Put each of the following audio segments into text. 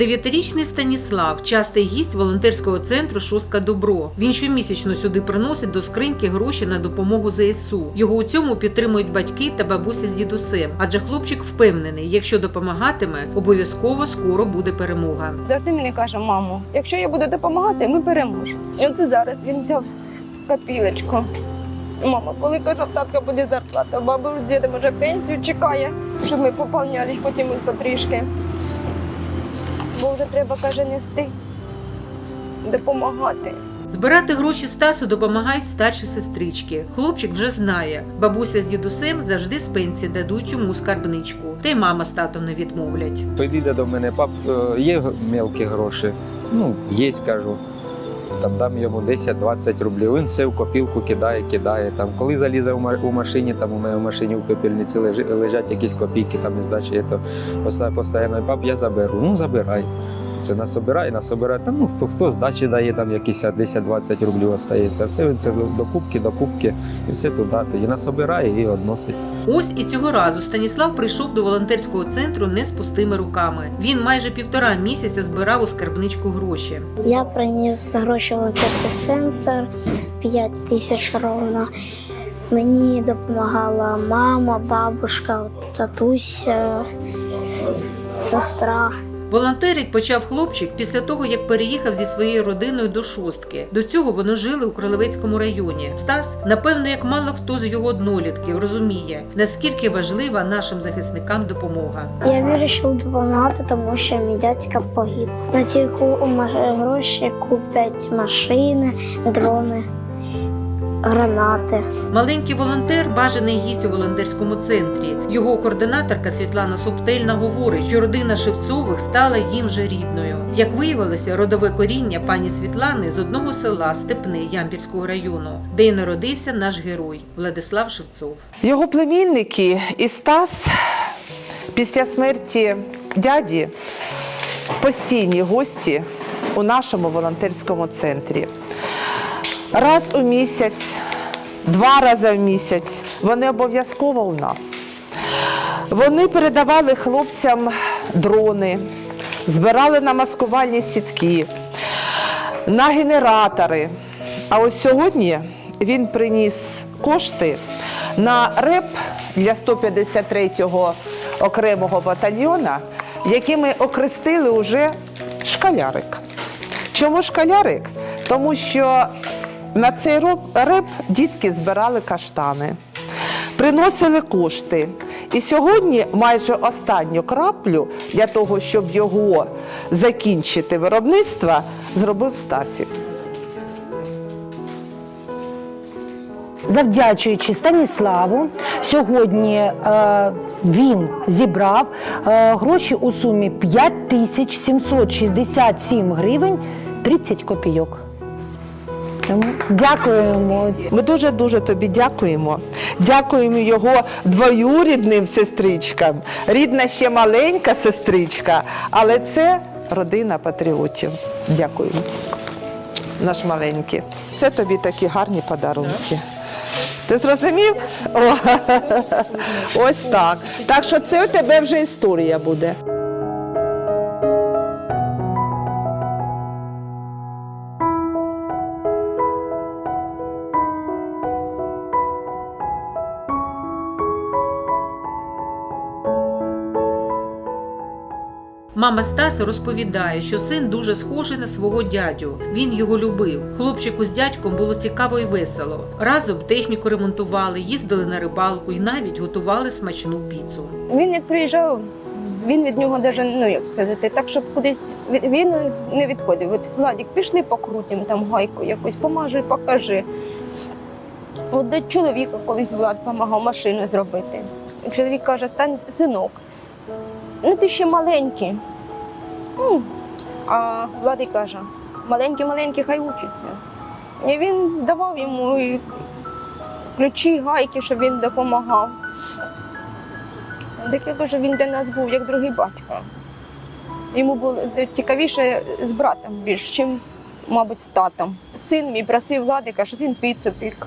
Дев'ятирічний Станіслав частий гість волонтерського центру Шостка Добро. Він щомісячно сюди приносить до скриньки гроші на допомогу ЗСУ. Його у цьому підтримують батьки та бабуся з дідусем. Адже хлопчик впевнений, якщо допомагатиме, обов'язково скоро буде перемога. Завжди мені каже, мамо, якщо я буду допомагати, ми переможемо. І оце зараз він взяв копілечку. Мама, коли каже, татка буде зарплата, баба з дідом вже пенсію чекає, щоб ми поповняли потім потрішки. Бо вже треба, каже, нести, допомагати. Збирати гроші Стасу допомагають старші сестрички. Хлопчик вже знає, бабуся з дідусем завжди з пенсії дадуть йому скарбничку. Та й мама з татом не відмовлять. Підійде до мене, пап, е, є мелкі гроші? Ну, є, кажу. Там дам йому 10-20 рублів. Він все в копілку кидає, кидає. Там, коли залізе у машині, там у мене в машині в пепельниці лежать якісь копійки, там і здачі, я то постійно, пап, я заберу. Ну, забирай. Це насобирає, насобирає. Там, ну, хто, хто здачі дає, там якісь 10-20 рублів остається. Все він це до кубки, до кубки, і все туди. І насобирає, і відносить. Ось і цього разу Станіслав прийшов до волонтерського центру не з пустими руками. Він майже півтора місяця збирав у скарбничку гроші. Я приніс гроші в волонтерський центр 5 тисяч ровно. Мені допомагала мама, бабушка, татуся, сестра. Волонтерить почав хлопчик після того, як переїхав зі своєю родиною до шостки. До цього вони жили у Кролевецькому районі. Стас, напевно, як мало хто з його однолітків, розуміє, наскільки важлива нашим захисникам допомога. Я вирішив допомагати, тому що мій дядька погиб. На маш- гроші куплять машини, дрони, гранати. Маленький волонтер бажаний гість у волонтерському центрі. Його координаторка Світлана Суптельна говорить, що родина Шевцових стала їм вже рідною. Як виявилося, родове коріння пані Світлани з одного села Степни Ямпільського району, де й народився наш герой Владислав Шевцов. Його племінники і Стас після смерті дяді постійні гості у нашому волонтерському центрі. Раз у місяць, два рази в місяць вони обов'язково у нас. Вони передавали хлопцям дрони, збирали на маскувальні сітки, на генератори. А ось сьогодні він приніс кошти на реп для 153-го окремого батальйона, який ми окрестили уже шкалярик. Чому шкалярик? Тому що на цей реп дітки збирали каштани, приносили кошти. І сьогодні майже останню краплю для того, щоб його закінчити виробництво, зробив Стасік. Завдячуючи Станіславу, сьогодні е, він зібрав е, гроші у сумі 5767 гривень 30 копійок. Тому Дякуємо. Ми дуже дуже тобі дякуємо. Дякуємо його двоюрідним сестричкам. Рідна ще маленька сестричка, але це родина патріотів. Дякуємо. Наш маленький. Це тобі такі гарні подарунки. Ти зрозумів? О, ось так. Так що це у тебе вже історія буде. Мама Стаса розповідає, що син дуже схожий на свого дядю. Він його любив. Хлопчику з дядьком було цікаво і весело. Разом техніку ремонтували, їздили на рибалку і навіть готували смачну піцу. Він як приїжджав, він від нього даже, ну як сказати, так, щоб кудись він не відходив. От Владик, пішли покрутим там гайку якусь, помажи, покажи. От до чоловіка колись Влад допомагав машину зробити. Чоловік каже, стань синок, ну ти ще маленький. Ну, а Владик каже, маленький-маленький, хай учиться. І він давав йому і ключі, гайки, щоб він допомагав. Так я кажу, він для нас був як другий батько. Йому було цікавіше з братом більш, чим, мабуть, з татом. Син мій просив Владика, щоб він піцу пік.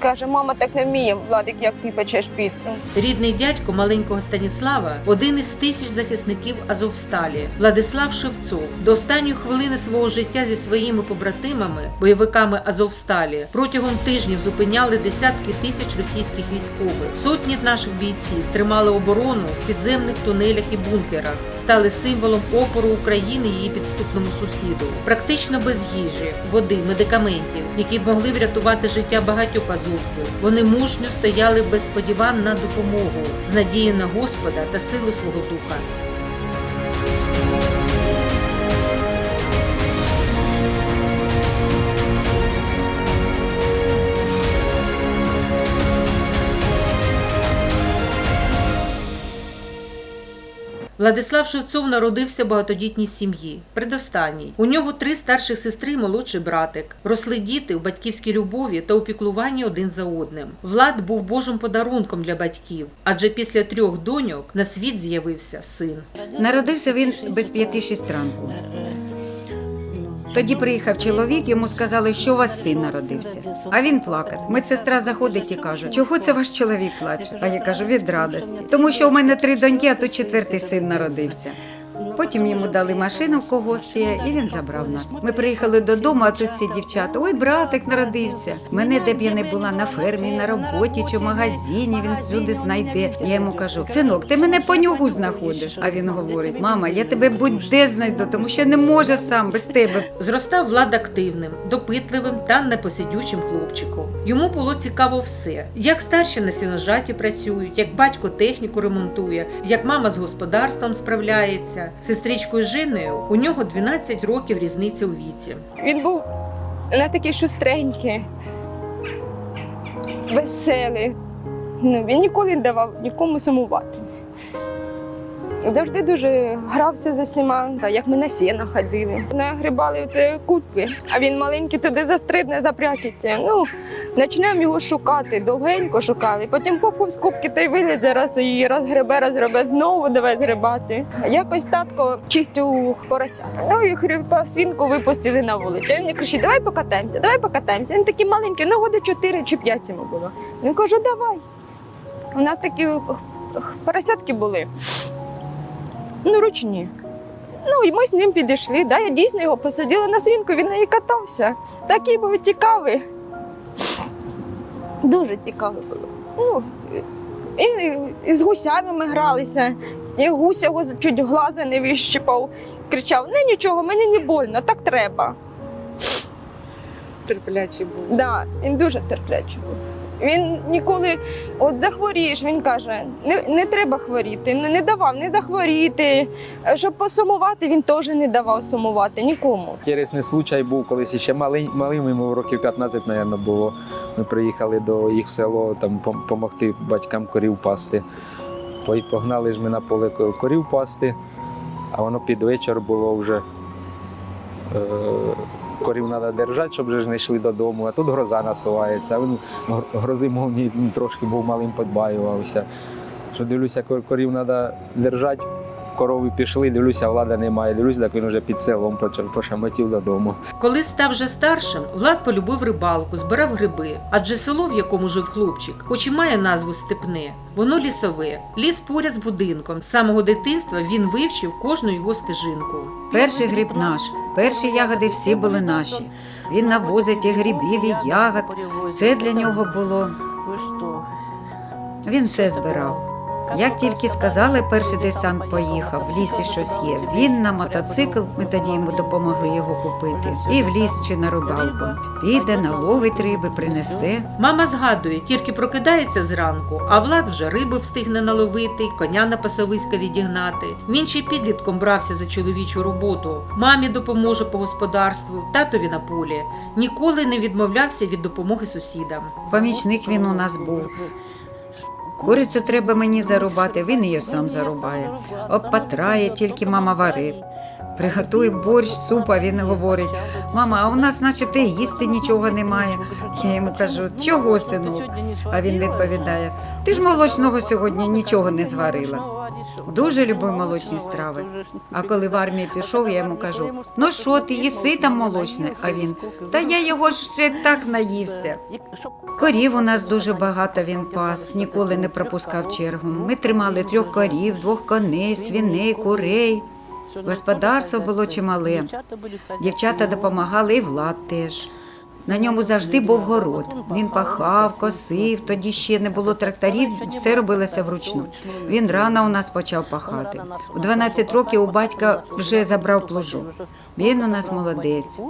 Каже, мама так не вміє, Владик, як ти печеш піцу. Рідний дядько маленького Станіслава один із тисяч захисників Азовсталі Владислав Шевцов до останньої хвилини свого життя зі своїми побратимами, бойовиками Азовсталі, протягом тижнів зупиняли десятки тисяч російських військових. Сотні наших бійців тримали оборону в підземних тунелях і бункерах, стали символом опору України її підступному сусіду. Практично без їжі, води, медикаментів, які б могли врятувати життя багатьох азовців. Вони мужньо стояли без сподівань на допомогу, з надією на Господа та силу свого духа. Владислав Шевцов народився в багатодітній сім'ї, предостанній. У нього три старших сестри, і молодший братик. Росли діти в батьківській любові та опіклуванні один за одним. Влад був божим подарунком для батьків, адже після трьох доньок на світ з'явився син. Народився він без п'яти-шість ранку. Тоді приїхав чоловік, йому сказали, що у вас син народився. А він плакав. Медсестра заходить і каже, чого це ваш чоловік плаче? А я кажу, від радості. Тому що у мене три доньки, а тут четвертий син народився. Потім йому дали машину в когоспі, і він забрав нас. Ми приїхали додому, а тут ці дівчата. Ой, братик народився. Мене, де б я не була на фермі, на роботі чи в магазині, він всюди знайде. Я йому кажу: синок, ти мене по нього знаходиш. А він говорить: мама, я тебе будь-де знайду, тому що не можу сам без тебе. Зростав Влад активним, допитливим та непосидючим хлопчиком. Йому було цікаво все: як старші на сіножаті працюють, як батько техніку ремонтує, як мама з господарством справляється. Сестричкою Жиною у нього 12 років різниця у віці. Він був не такий шустренький, веселий. Ну, він ніколи не давав нікому сумувати. Завжди дуже грався з усіма, Та як ми на сіно ходили. Нагрібали оце кутки, а він маленький туди застрибне, запрячеться. Ну, почнемо його шукати, довгенько шукали. Потім хоп з кубки той вилізе, раз її розгребе, розгребе, знову давай згребати. Якось татко чистив порося. Ну і хрипав свінку випустили на вулицю. Він мені кричить, давай покатаємося, давай покатаємося. Він такий маленький, ну годи 4 чи 5 йому було. Ну кажу, давай. У нас такі поросятки були. Ну, ручні. Ну, і ми з ним підійшли. Да, я дійсно його посадила на свінку, він неї катався. Такий був цікавий. Дуже цікавий було. Ну, і, і з гусями ми гралися. І гусь його чуть глаза не вищипав. Кричав: не нічого, мені не больно, так треба. терплячий був. Да, він дуже терплячий був. Він ніколи, от захворієш, він каже, не, не треба хворіти, не, давав не захворіти. Щоб посумувати, він теж не давав сумувати нікому. Інтересний случай був колись ще малий, малим, йому років 15, мабуть, було. Ми приїхали до їх село там допомогти батькам корів пасти. Погнали ж ми на поле корів пасти, а воно під вечір було вже. Е- корів треба держати, щоб вже ж не йшли додому, а тут гроза насувається. Він грози ну, трошки був малим подбаювався. Що дивлюся, корів треба держати, корови пішли, дивлюся, влада немає. Дивлюся, так він вже під селом почав пошамотів додому. Коли став вже старшим, Влад полюбив рибалку, збирав гриби. Адже село, в якому жив хлопчик, хоч і має назву степне, воно лісове, ліс поряд з будинком. З самого дитинства він вивчив кожну його стежинку. Перший гриб наш, перші ягоди всі були наші. Він навозить і грибів, і ягод. Це для нього було. Він все збирав. Як тільки сказали, перший десант поїхав, в лісі щось є. Він на мотоцикл, ми тоді йому допомогли його купити. І в ліс чи на рибалку. Піде, наловить риби, принесе. Мама згадує, тільки прокидається зранку, а Влад вже риби встигне наловити, коня на пасовиська відігнати. Він ще підлітком брався за чоловічу роботу. Мамі допоможе по господарству, татові на полі. Ніколи не відмовлявся від допомоги сусідам. Помічник він у нас був. Курицю треба мені зарубати, він її сам зарубає. Обпатрає, тільки мама вари. Приготує борщ, супа, він говорить: мама, а у нас начебто їсти нічого немає. Я йому кажу, чого, синок? А він відповідає: ти ж молочного сьогодні нічого не зварила. Дуже любив молочні страви. А коли в армію пішов, я йому кажу: ну що, ти їси там молочне? А він та я його ж ще так наївся. Корів у нас дуже багато він пас, ніколи не пропускав чергу. Ми тримали трьох корів, двох коней, свиней, курей. Господарство було чимале. Дівчата допомагали і влад теж. На ньому завжди був город. Він пахав, косив, тоді ще не було тракторів, все робилося вручну. Він рано у нас почав пахати. У 12 років у батька вже забрав плужок. Він у нас молодець.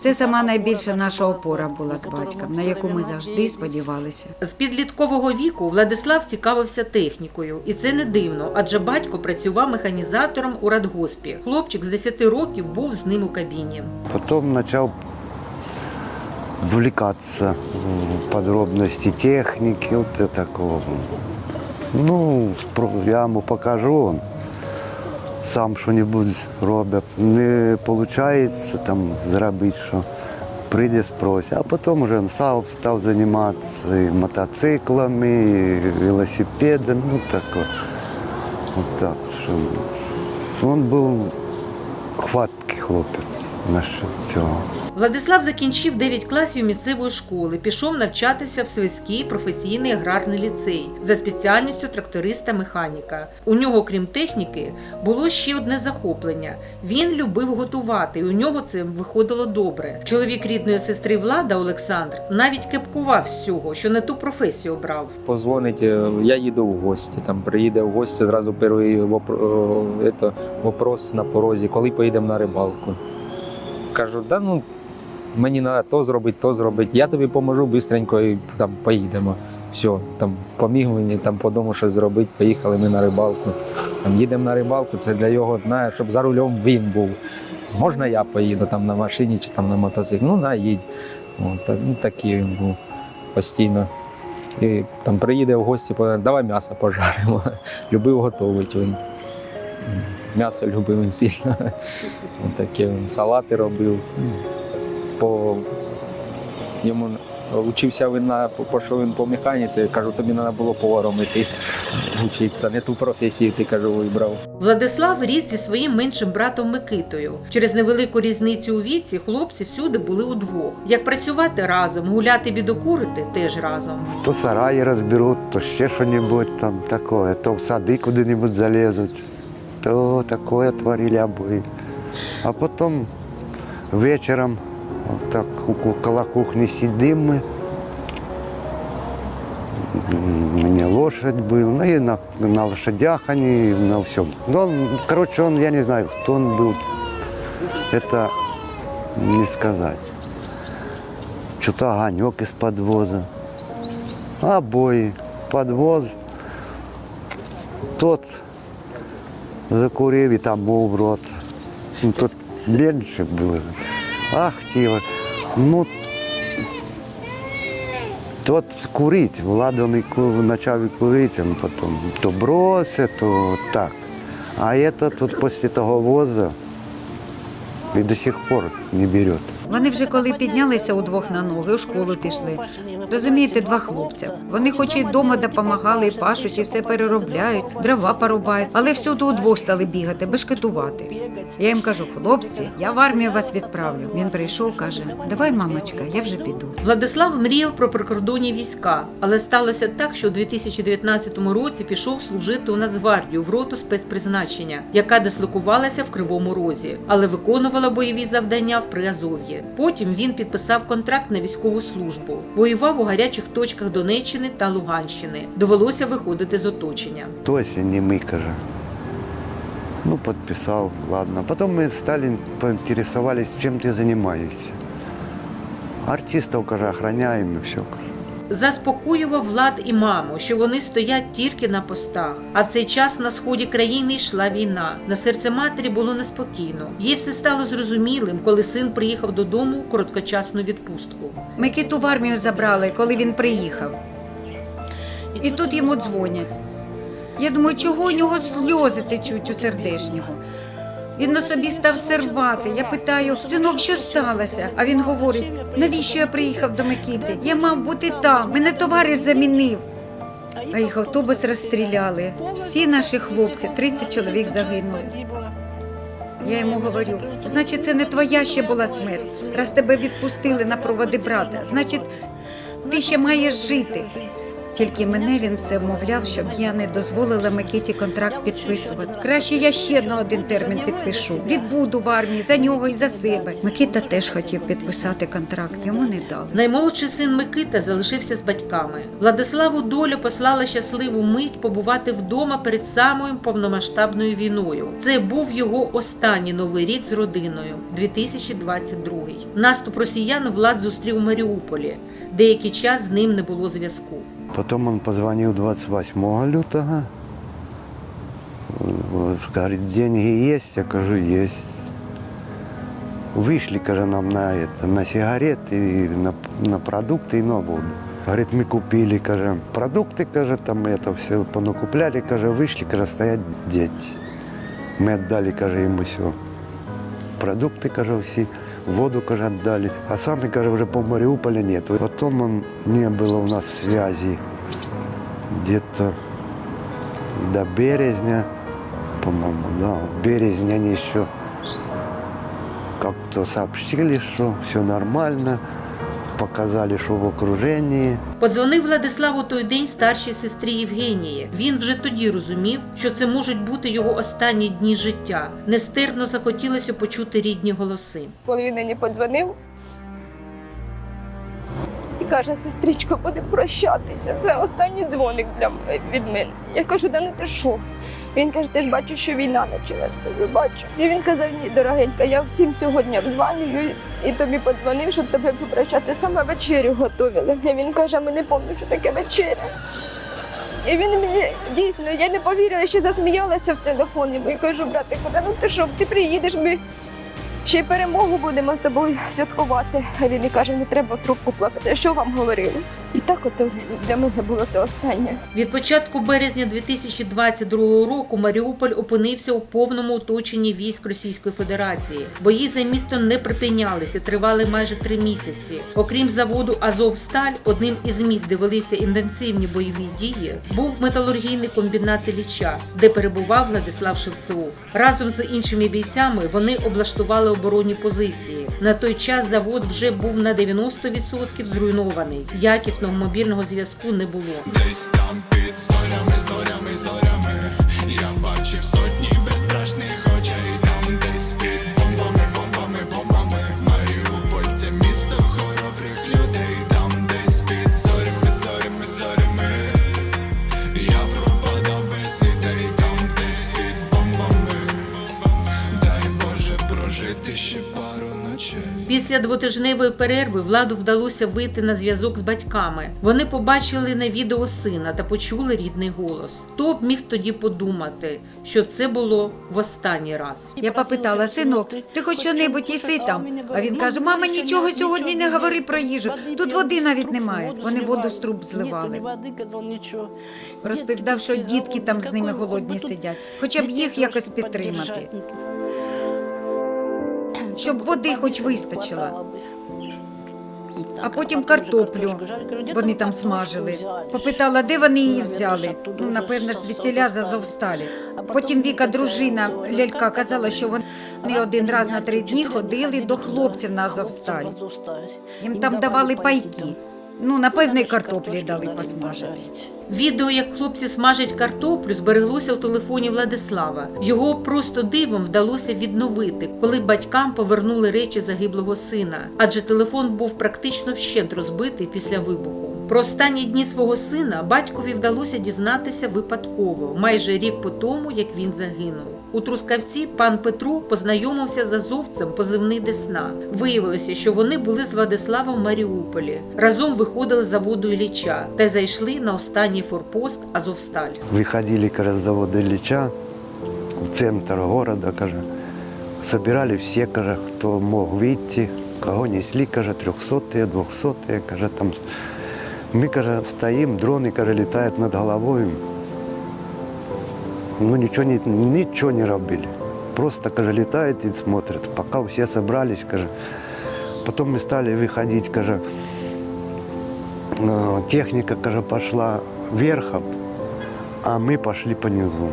Це сама найбільша наша опора була з батьком, на яку ми завжди сподівалися. З підліткового віку Владислав цікавився технікою, і це не дивно, адже батько працював механізатором у радгоспі. Хлопчик з 10 років був з ним у кабіні. Потом начал вовлекаться в подробности техники, вот такого. Ну, я ему покажу, сам що-небудь робить. Не виходить там зробити, що прийде спросить. А потім вже сам став займатися і мотоциклами, і велосипедом, ну таке. Вот так, що він був хваткий хлопець насчет цього. Владислав закінчив 9 класів місцевої школи, пішов навчатися в Свиський професійний аграрний ліцей за спеціальністю тракториста-механіка. У нього, крім техніки, було ще одне захоплення. Він любив готувати, і у нього це виходило добре. Чоловік рідної сестри Влада Олександр навіть кепкував з цього, що не ту професію обрав. Позвонить, е, я їду в гості. Там приїде в гості, зразу перший вопро- е, вопрос на порозі, коли поїдемо на рибалку. Кажу, да ну мені треба то зробити, то зробити. Я тобі поможу швидко і там поїдемо. Все, там поміг мені там по дому щось зробити, поїхали ми на рибалку. Там їдемо на рибалку, це для його, знає, щоб за рулем він був. Можна я поїду там на машині чи там на мотоциклі? Ну, наїдь. От, ну, такий він був постійно. І там приїде в гості, давай м'ясо пожаримо. Любив готувати він. М'ясо любив він сильно. Таке він салати робив. По... Йому учився він на пішов він по механіці, кажу, тобі треба було поваром іти вчитися, не ту професію ти кажу, вибрав. Владислав ріс зі своїм меншим братом Микитою. Через невелику різницю у віці хлопці всюди були удвох. Як працювати разом, гуляти бідокурити теж разом. То сараї розберуть, то ще що-небудь там таке, то в сади куди-небудь залізуть, то таке творили обоє. А потім вечором так у- коло кухні сидимо ми. М, У меня лошадь был, ну и на, на лошадях они, на всем. Ну, он, короче, он, я не знаю, кто он был, это не сказать. Что-то огонек из подвоза обои, подвоз. Тот закурив і там мов в рот. Ну, Тот менше було. Ах, тіва. Ну, от курить. Влада не почав курити, потом то бросить, то так. А це тут після того воза і до сих пор не бере. Вони вже коли піднялися удвох на ноги, у школу пішли. Розумієте, два хлопця. Вони хоч і вдома допомагали, і пашуть, і все переробляють, дрова порубають, але всюди удвох стали бігати, бешкетувати. Я їм кажу, хлопці, я в армію вас відправлю. Він прийшов, каже: Давай, мамочка, я вже піду. Владислав мріяв про прикордонні війська, але сталося так, що у 2019 році пішов служити у Нацгвардію в роту спецпризначення, яка дислокувалася в Кривому Розі, але виконувала бойові завдання в Приазов'ї. Потім він підписав контракт на військову службу, воював у гарячих точках Донеччини та Луганщини. Довелося виходити з оточення. Тося не мы, каже. Ну, подписал, ладно. Потом мы стали, поинтересовались, чем ты занимаешься. Артистов, каже, охраняем и все, каже. Заспокоював влад і маму, що вони стоять тільки на постах. А в цей час на сході країни йшла війна. На серце матері було неспокійно. Їй все стало зрозумілим, коли син приїхав додому у короткочасну відпустку. Микиту в армію забрали, коли він приїхав. І тут йому дзвонять. Я думаю, чого у нього сльози течуть у сердешнього. Він на собі став сервати. Я питаю, синок, що сталося? А він говорить: навіщо я приїхав до Микити? Я мав бути там, мене товариш замінив. а їх автобус розстріляли. Всі наші хлопці, 30 чоловік загинули. Я йому говорю, значить, це не твоя ще була смерть. Раз тебе відпустили на проводи брата, значить, ти ще маєш жити. Тільки мене він все вмовляв, щоб я не дозволила Микиті контракт підписувати. Краще я ще на один термін підпишу. Відбуду в армії за нього і за себе. Микита теж хотів підписати контракт, йому не дали. Наймолодший син Микита залишився з батьками. Владиславу доля послала щасливу мить побувати вдома перед самою повномасштабною війною. Це був його останній новий рік з родиною 2022. Наступ росіян влад зустрів у Маріуполі. Деякий час з ним не було зв'язку. Потом он позвонил 28 лютого. Вот, Говорит, деньги есть? Я говорю, есть. Вышли, каже, нам на это, на сигареты, и на, на продукты и на воду. Говорит, мы купили, каже, продукты, каже, там это все понакупляли, каже, вышли, каже, стоять дети. Мы отдали, каже, ему все. Продукты, каже, все, воду, каже, отдали. А сами, каже, уже по Мариуполя нет. Потом он, не было у нас связи где-то до березня, по-моему, да, в березне они еще как-то сообщили, что все нормально, показали, что в окружении. Подзвонив Владислав у той день старшій сестрі Євгенії. Він вже тоді розумів, що це можуть бути його останні дні життя. Нестерпно захотілося почути рідні голоси. Коли він мені подзвонив каже, сестричко, буде прощатися. Це останній дзвоник для від мене. Я кажу, да ну ти що? Він каже, ти ж бачиш, що війна почалась. Кажу, бачу. І він сказав, ні, дорогенька, я всім сьогодні обзванюю і тобі подзвонив, щоб тебе попрощати. Саме вечерю готували. І він каже, ми не пам'ятаємо, що таке вечеря. І він мені дійсно, я не повірила, що засміялася в телефоні. Я кажу, братику, да ну ти що, ти приїдеш, ми ще й перемогу будемо з тобою святкувати. Він і каже, не треба трубку плакати. Що вам говорили? І так от для мене було те останнє. Від початку березня 2022 року Маріуполь опинився у повному оточенні військ Російської Федерації. Бої за місто не припинялися, тривали майже три місяці. Окрім заводу Азовсталь, одним із місць, де велися інтенсивні бойові дії, був металургійний комбінат Ілліча, де перебував Владислав Шевцов. Разом з іншими бійцями вони облаштували оборонні позиції. На той час завод вже був на 90% зруйнований. Якісного мобільного зв'язку не було. Десь там під зорями, зорями, зорями Після двотижневої перерви владу вдалося вийти на зв'язок з батьками. Вони побачили на відео сина та почули рідний голос. Хто б міг тоді подумати, що це було в останній раз? Я попитала, синок, ти хоч що-небудь їси там? А він каже: мама, нічого сьогодні не говори про їжу. Тут води навіть немає. Вони воду з труб зливали. Розповідав, що дітки там з ними голодні сидять, хоча б їх якось підтримати, щоб води хоч вистачило. А потім картоплю вони там смажили. Попитала, де вони її взяли. Ну, напевно ж, звідтіля з Азовсталі. Потім Віка, дружина лялька, казала, що вони один раз на три дні ходили до хлопців на Азовсталі. Їм там давали пайки. Ну, напевно, і картоплі дали посмажити. Відео, як хлопці смажать картоплю, збереглося у телефоні Владислава. Його просто дивом вдалося відновити, коли батькам повернули речі загиблого сина, адже телефон був практично вщент розбитий після вибуху. Про останні дні свого сина батькові вдалося дізнатися випадково, майже рік по тому, як він загинув. У Трускавці пан Петро познайомився з азовцем позивний Десна. Виявилося, що вони були з Владиславом в Маріуполі. Разом виходили з заводу Ілліча та зайшли на останній форпост Азовсталь. Выходили, каже, с завода Ильича в центр города, каже, собирали все, каже, кто мог выйти, кого несли, каже, трехсотые, двухсотые, каже, там. Мы, каже, стоим, дроны, каже, летают над головой. Ну, ничего не, ничего не робили. Просто, каже, летают и смотрят, пока все собрались, каже. Потом мы стали выходить, каже, э, техника, каже, пошла верхом, а мы пошли по низу.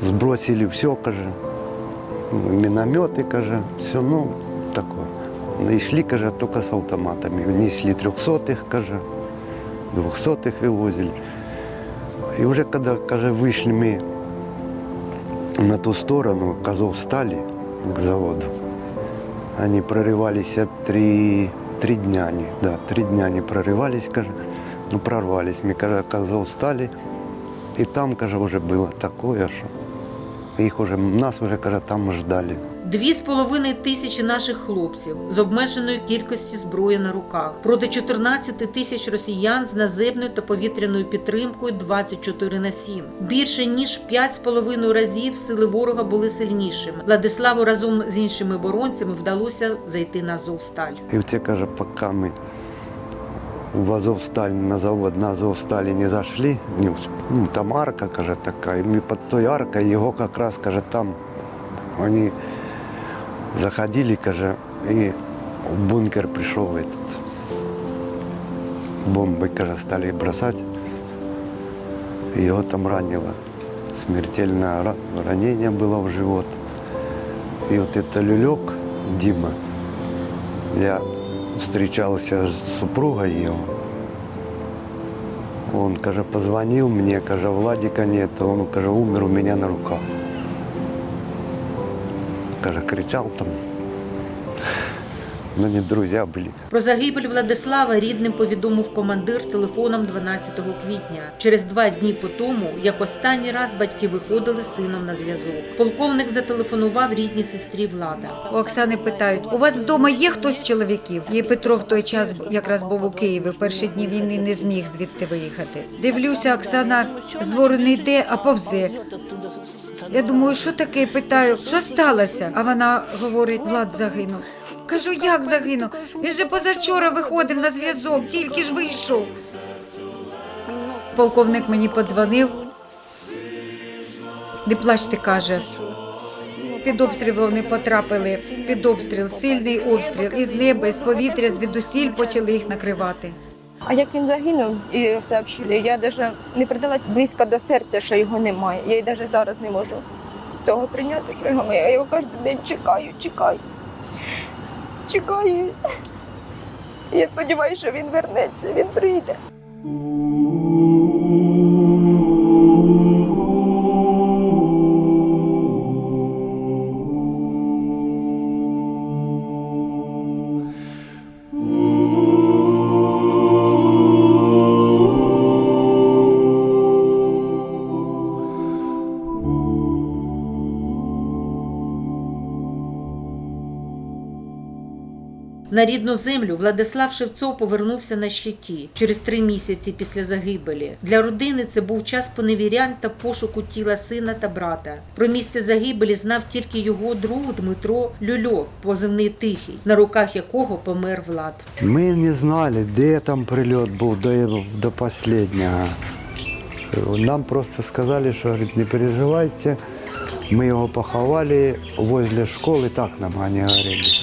Сбросили все, каже, минометы, каже, все, ну, такое. И шли, каже, только с автоматами. Несли трехсотых, каже, двухсотых вывозили. И уже когда, каже, вышли мы на ту сторону, Козов стали к заводу, они прорывались три, три дня, они, да, три дня они прорывались, каже, ну, прорвались. Мы, каже, Козов стали, и там, каже, уже было такое, что их уже, нас уже, каже, там ждали. Дві з половиною тисячі наших хлопців з обмеженою кількістю зброї на руках проти 14 тисяч росіян з наземною та повітряною підтримкою 24 на 7. Більше ніж 5,5 разів сили ворога були сильнішими. Владиславу разом з іншими оборонцями вдалося зайти на Азовсталь. Вот те, каже, пока мы в Азовсталь, на завод на Азовсталі не зашли, не, ну, там арка, каже, така, і ми під тою аркою, його якраз, каже, там вони заходили, каже, і в бункер прийшов этот. Бомби, каже, стали бросати. І Його там ранило. Смертельне ра- ранение было в живот. И вот это люлек Дима, я встречался с супругой его. Он, каже, позвонил мне, каже, Владика нет, он, каже, умер у меня на руках. Каже, кричал там. Но не друзья были. Про загибель Владислава рідним повідомив командир телефоном 12 квітня. Через два дні по тому, як останній раз батьки виходили з сином на зв'язок. Полковник зателефонував рідній сестрі Влада. У Оксани питають: у вас вдома є хтось з чоловіків? Її Петро в той час якраз був у Києві. Перші дні війни не зміг звідти виїхати. Дивлюся, Оксана з двору не йде, а повзе. Я думаю, що таке? Питаю, що сталося? А вона говорить, Влад загинув. Кажу, як загинув? Він же позавчора виходив на зв'язок, тільки ж вийшов. Полковник мені подзвонив. Не плачте, каже. Під обстріл вони потрапили. Під обстріл, сильний обстріл. Із неба, із повітря, звідусіль почали їх накривати. А як він загинув і сообщили, я навіть не придала близько до серця, що його немає. Я й навіть зараз не можу цього прийняти, що його немає. Я його кожен день чекаю, чекаю. Чекаю. Я сподіваюся, що він вернеться, він прийде. Владислав Шевцов повернувся на щиті через три місяці після загибелі. Для родини це був час поневірянь та пошуку тіла сина та брата. Про місце загибелі знав тільки його друг Дмитро Люльок, позивний тихий, на руках якого помер Влад. Мы не знали, де там прильот був до, до последнього. Нам просто сказали, що говорить, не переживайте, ми його поховали возле школи, так нам вони говорили.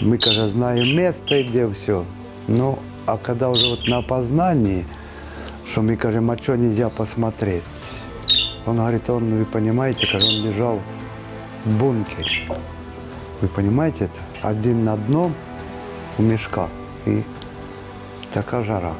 Мы, каже, знаем место, где все. Ну, а когда уже вот на опознании, что мы, кажем, а что нельзя посмотреть? Он говорит, он, вы понимаете, каже, он лежал в бункере. Вы понимаете это? Один на дном у мешка. И такая жара.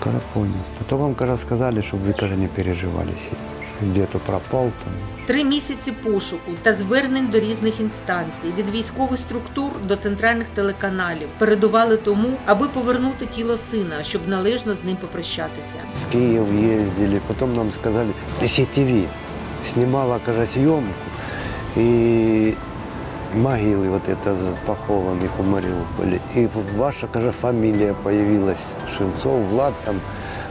Когда понял. Потом вам, каже, сказали, чтобы вы, каже, не переживали сильно. что Где-то пропал там. Три місяці пошуку та звернень до різних інстанцій від військових структур до центральних телеканалів передували тому, аби повернути тіло сина, щоб належно з ним попрощатися. В Киев ездили, потом нам сказали, СТВ снимала, каже, съемку, и могилы вот это похованных у Мариуполя. И ваша, каже, фамилия появилась, Шевцов, Влад, там,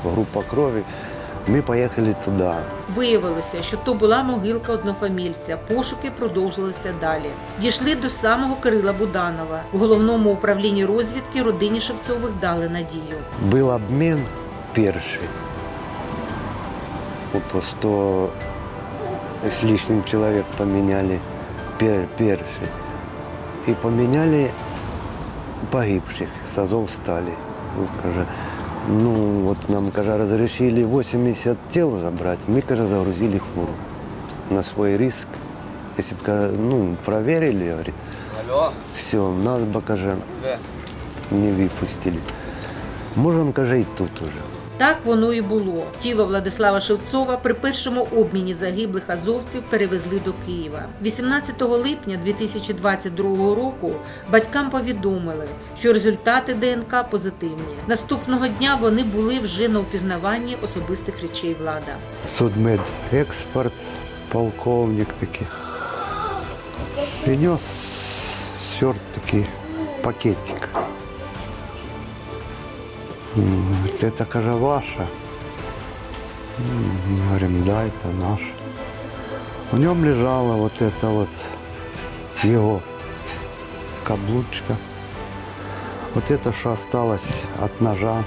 группа крови. Мы поехали туда. Виявилося, що то була могилка однофамільця. Пошуки продовжилися далі. Дійшли до самого Кирила Буданова. В головному управлінні розвідки родині Шевцових дали надію. Был обмен перший. То 100 с лишним человек поменяли пер, перший. И поменяли погибших с Азов стали. Ну, вот нам, каже, разрешили 80 тел забрать, мы, каже, загрузили фуру на свой риск. Если бы, ну, проверили, говорит, все, нас бы, каже, не выпустили. Можем, каже, и тут уже. Так воно і було. Тіло Владислава Шевцова при першому обміні загиблих азовців перевезли до Києва. 18 липня 2022 року батькам повідомили, що результати ДНК позитивні. Наступного дня вони були вже на впізнаванні особистих речей влада. Судмедэкспорт, полковник таки. Принес сверт такий пакетик. Это, каже, ваша. Мы говорим, да, это наше. В нем лежала вот эта вот его каблучка. Вот это, что осталось от ножа.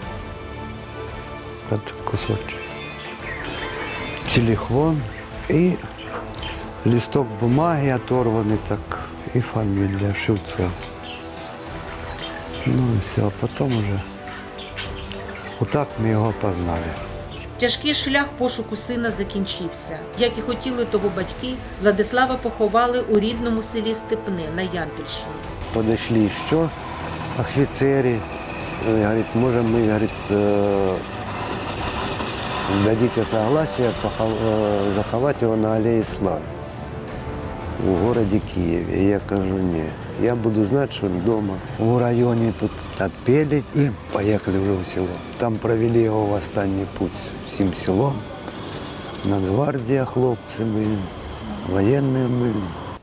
Это кусочек телефон и листок бумаги оторванный так и фамилия Шевцов. Ну и все, а потом уже вот так мы его познали. Тяжкий шлях пошуку сина закінчився. Як і хотіли того батьки, Владислава поховали у рідному селі Степне на Ямпільщині. Подошли еще офицеры, э, говорит, можем мы, говорит, э, дадите согласие похов- э, заховать его на Аллее Славы в городе Киеве. И я кажу, не, я буду знать, что он дома. В районе тут отпели и поехали уже в село. Там провели его в останній путь всім селом. Нацгвардія хлопці були, воєнні були.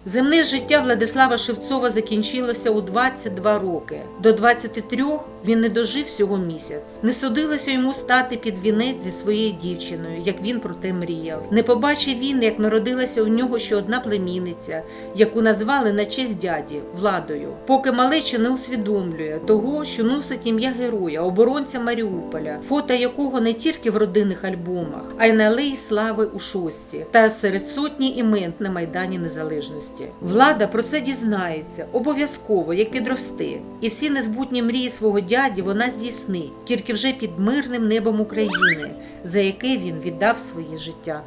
Земне життя Владислава Шевцова закінчилося у 22 роки. До 23 він не дожив всього місяць. Не судилося йому стати під вінець зі своєю дівчиною, як він про те мріяв. Не побачив він, як народилася у нього ще одна племінниця, яку назвали на честь дяді владою. Поки малеча не усвідомлює того, що носить ім'я героя, оборонця Маріуполя, фото якого не тільки в родинних альбомах, а й на алеї слави у шості та серед сотні імен на Майдані Незалежності. Влада про це дізнається обов'язково, як підросте, і всі незбутні мрії свого дяді вона здійснить тільки вже під мирним небом України, за яке він віддав своє життя.